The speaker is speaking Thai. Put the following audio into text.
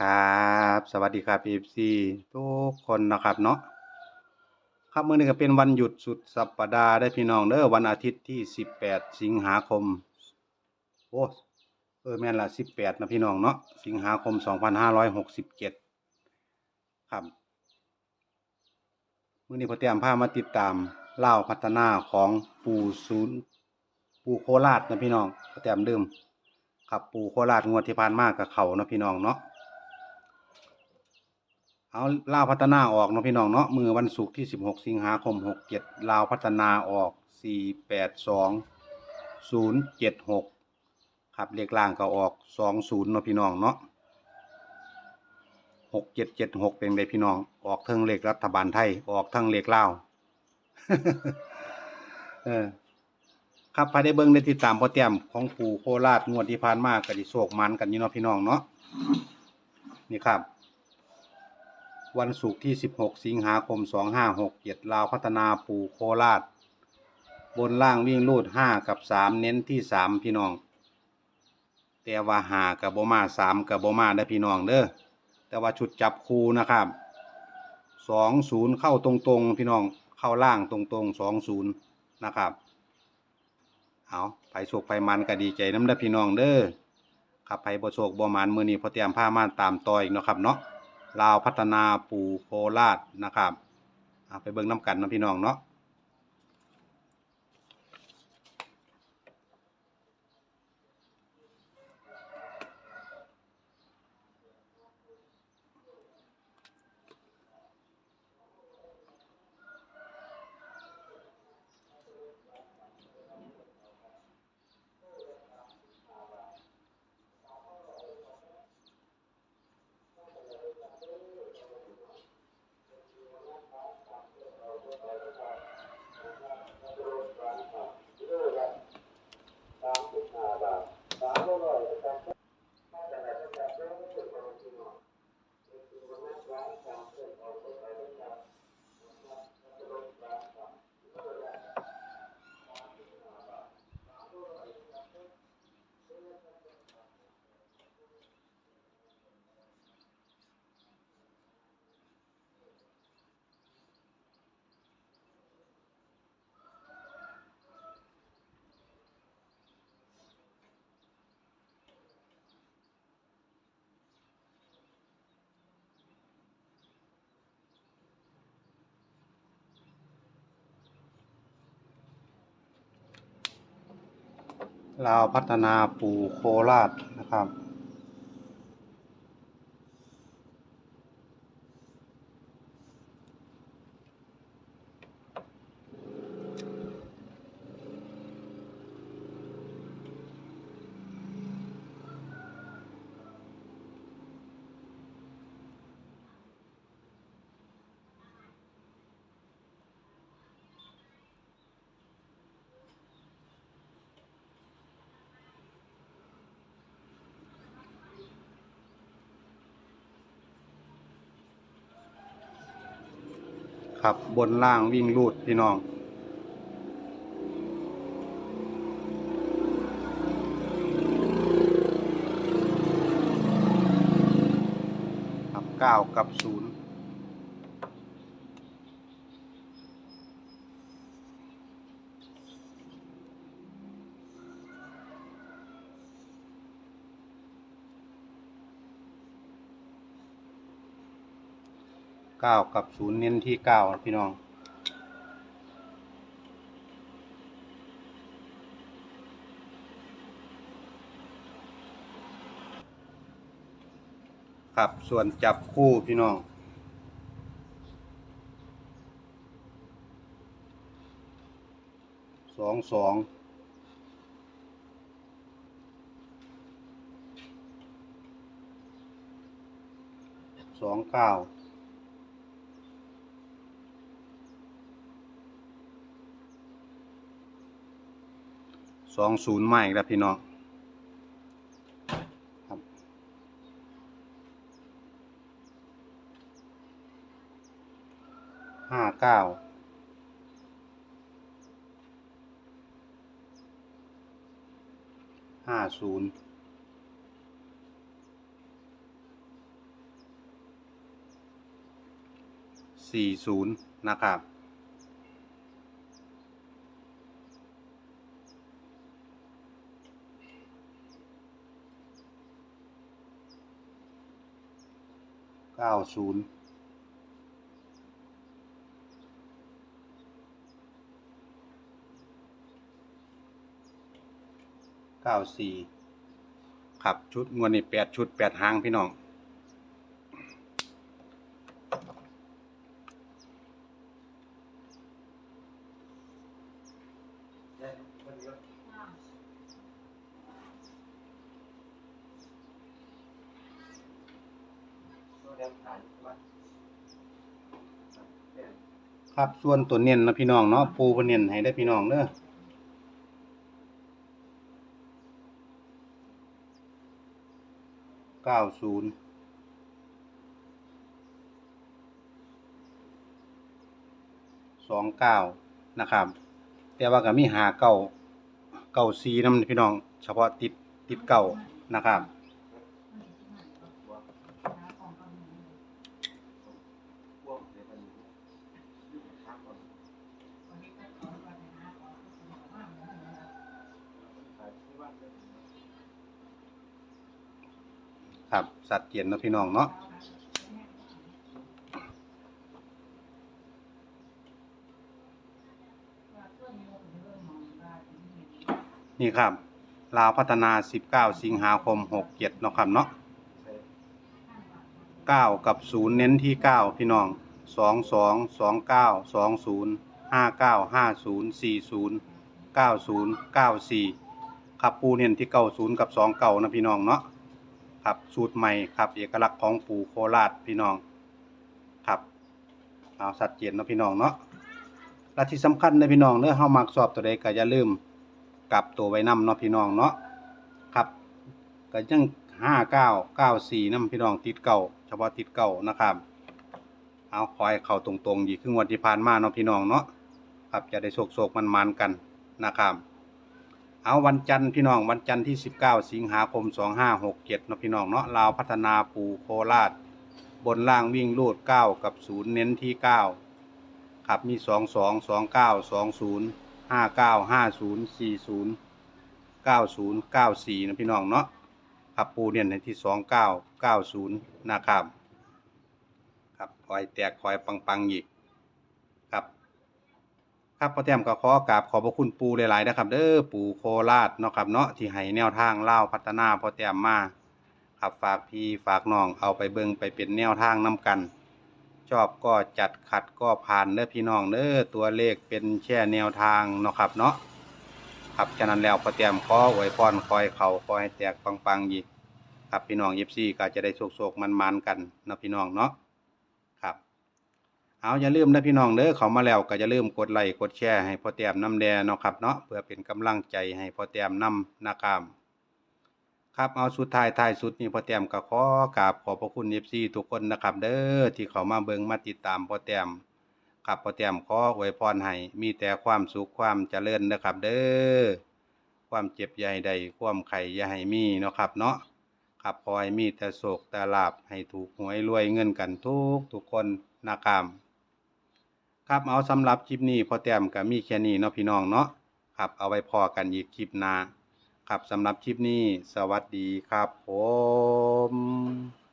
ครับสวัสดีครับ FC ทุกคนนะครับเนาะครับมื้อนี้ก็เป็นวันหยุดสุดสัปดาห์ได้พี่น้องเด้อวันอาทิตย์ที่ 18 สิงหาคมโอ้เออแม่นละ18 นะพี่น้องเนาะสิงหาคม 2567 ครับมื้อนี้พอเตรียมพามาติดตามเล่าพัฒนาของปูศูนย์ปูโคราชนะพี่น้องพอเตรียมเดิมครับปูโคราชงวดที่ผ่านมากับเขานะพี่น้องเนาะ เอาลาวพัฒนาออกเนาะพี่น้องเนาะมือวันศุกร์ที่16สิงหาคม67ลาวพัฒนาออก482 076ครับเลขล่างก็ออก20เนาะพี่น้องเนาะ6776เป็นไดพี่น้อง ออกทั้งเลขรัฐบาลไทยออกทั้งเลขลาวเออครับภายได้เบิ่งได้ติดตามโปรแกรมของปู่โคราชงวดที่ผ่านมาก็สิโศกมันกันอยู่เนาะพี่น้องเนาะนี่ครับ วันศุกร์ที่ 16 สิงหาคม 2567ลาวพัฒนาปู่โคราช บนล่างวิ่งรูด 5 กับ 3 เน้นที่ 3 พี่น้อง แต่ว่าหากับโบมา 3 กับโบมาได้พี่น้องเด้อแต่ว่าชุดจับคูนะครับ 20 เข้าตรงๆ พี่น้องเข้าล่างตรงๆ 20 นะครับ เอาไปโชคไปมันก็ดีใจน้ำเด้พี่น้องเด้อครับไปบ่โชคบ่มันมือนี้พอเตรียมผ้ามาตามต่ออีกเนาะครับเนาะ ลาวพัฒนาปู่โคราชนะครับไปเบิ่งน้ำกันนาะพี่น้องเนาะ ลาวพัฒนาปู่โคราชนะครับ ครับ บนล่างวิ่งรูดพี่น้องครับเก้ากับศูนย์ เก้ากับศูนย์เน้นที่เก้าพี่น้อง ครับส่วนจับคู่พี่น้องสองสองสองเก้า สองศูนย์ใหม่ครับพี่น้องห้าเก้าห้าศูนย์สี่ศูนย์นะครับ ก้าศูนย์เก้าสี่ครับชุดงวดนี้แปดชุดแปดหางพี่น้อง ครับส่วนตัวเน้นนะพี่น้องเนาะปูเนเน้นให้ได้พี่น้องเด้อเก้าศูนย์สองเก้านะครับ แต่ว่าก็มีหาเก้าเก้าซีน้ำพี่น้อง เฉพาะติดติดเก้านะครับ ครับสัตว์เกียนเนาะพี่น้องเนาะนี่ครับลาวพัฒนา 19 สิงหาคม 67เนาะครับเนาะ9 กับ 0 เน้นที่ 9 พี่น้อง 22 29 20 59 50 40 90 94 ครับปูเน้นที่ 90 กับ29นะพี่น้องเนาะ ครับสูตรใหม่ครับ เอกลักษณ์ของปู่โคราชพี่น้องครับเอาสัดเจนเนาะพี่น้องเนาะและที่สำคัญนะพี่น้องเด้อเฮามักสอบตัวใดก็อย่าลืมกลับตัวไว้นำเนาะพี่น้องเนาะครับก็ยัง5994นำพี่น้องติดเก่าเฉพาะติดเก่านะครับเอาคอยเข้าตรงๆอีกคืองวดที่ผ่านมาเนาะพี่น้องเนาะครับจะได้โศกๆมันๆกันนะครับ เอาวันจันทร์พี่น้องวันจันทร์ที่ 19 สิงหาคม 2567นะพี่น้องเนาะลาวพัฒนาปูโคราช บนล่างวิ่งลูด 9 กับ 0 เน้นที่ 9 ครับมี 22 29 20 59 50 40 90 94นะพี่น้องเนาะครับปูเน้นในที่ 29 90นะครับครับคอยแตกคอยปังๆอีก ครับพ่อแต้มก็ขอกราบขอบพระคุณปูหลายๆนะครับเด้อปูโคราชเนาะครับเนาะที่ให้แนวทางเล่าพัฒนาพ่อแต้มมาครับฝากพี่ฝากน้องเอาไปเบิ่งไปเป็นแนวทางนํกัน ชอบก็จัดขัดก็ผ่านเด้อพี่น้องเด้อตัวเลขเป็นแค่แนวทางเนาะครับเนาะครับฉะนั้นแล้วพ่อแต้มขออวยพรคอยเขาคอยแตกปังๆอีกครับพี่น้องยิปซี่ก็จะได้โศกๆมันๆกันนะพี่น้องเนาะ เอาอย่าลืมนะพี่น้องเด้อเขามาแล้วก็อย่าลืมกดไลค์กดแชร์ให้พ่อแต้มน้ำแดงเนาะครับเนาะเพื่อเป็นกำลังใจให้พ่อแต้มนำนะครับครับเอาสุดท้ายท้ายสุดนี่พ่อแต้มก็ขอกราบขอบพระคุณ FC ทุกคนนะครับเด้อที่เขามาเบิ่งมาติดตามพ่อแต้มครับพ่อแต้มขออวยพรให้มีแต่ความสุขความเจริญนะครับเด้อความเจ็บให้ใดความไข่ยาให้มีเนาะครับเนาะครับขอให้มีแต่โศกแต่ลาบให้ถูกหวยรวยเงินกันทุกทุกคนนะครับ ครับเอาสำหรับคลิปนี้พอแต้มกับมีแค่นี้เนาะพี่น้องเนาะครับเอาไว้พอกันอีกคลิปหน้าครับสำหรับคลิปนี้ สวัสดีครับผม